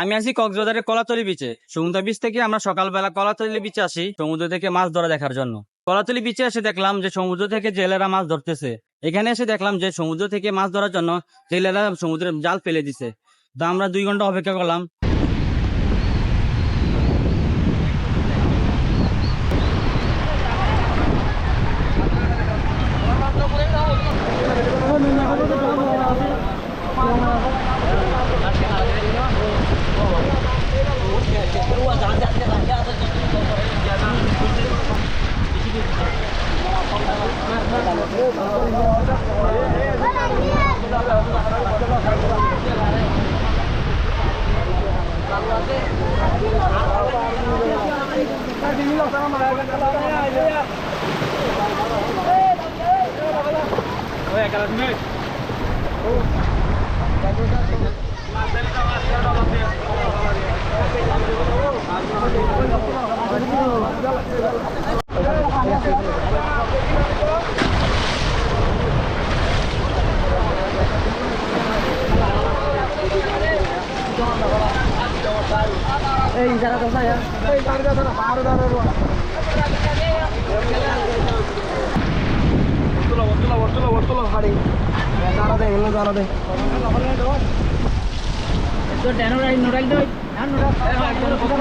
আমি আছি কক্সবাজারের কলাতলি বিচে সমুদ্র বিচ থেকে আমরা সকালবেলা কলাতলি বিচে আসি, সমুদ্র থেকে মাছ ধরা দেখার জন্য। কলাতলি বিচে এসে দেখলাম যে সমুদ্র থেকে জেলেরা মাছ ধরতেছে। এখানে এসে দেখলাম যে সমুদ্র থেকে মাছ ধরার জন্য জেলেরা সমুদ্রে জাল ফেলে দিছে। তো আমরা দুই ঘণ্টা অপেক্ষা করলাম। Gracias. এই জায়গাটা যায় হ্যাঁ। এই গাড়িটা ধরো বারো ধরো বর্তলা বর্তলা নোডাল দে হ্যাঁ নোডাল কথা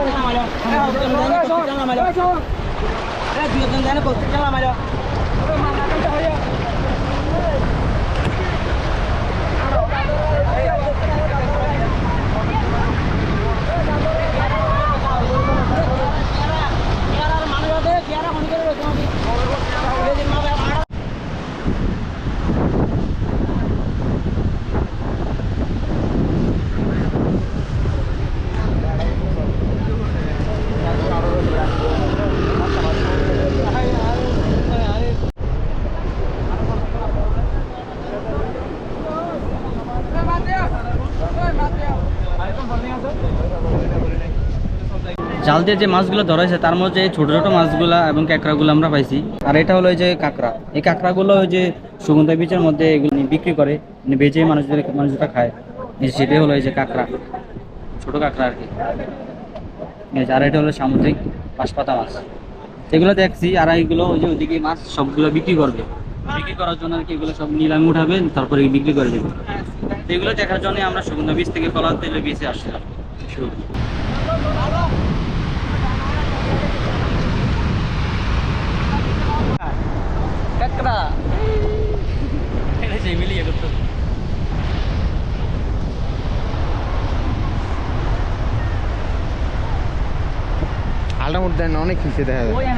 জাল দিয়ে যে মাছগুলো ধরা হয়েছে, তার মধ্যে ছোট ছোট মাছগুলা এবং কাঁকড়াগুলো আমরা পাইছি। আর এটা হলো এই যে কাঁকড়া। এই কাঁকড়াগুলো ওই যে সুগন্ধা বীজের মধ্যে এগুলো বিক্রি করে মানে বেচে মানুষদের মানুষরা খায়। সেটাই হলো এই যে কাঁকড়া। ছোট কাঁকড়া আর কি। আর এটা হলো সামুদ্রিক বাঁশপাতা মাছ। এগুলো দেখছি, আর এইগুলো ওই যে ওইদিকে মাছ সবগুলো বিক্রি করবে। বিক্রি করার জন্য আর কি এগুলো সব নিলামে উঠাবে, তারপরে বিক্রি করে দেবে। এগুলো দেখার জন্য আমরা সুগন্ধা বীজ থেকে কলা তেলে বীজে আসছিলাম আলটার মধ্যে অনেক কিছু দেখা যায়।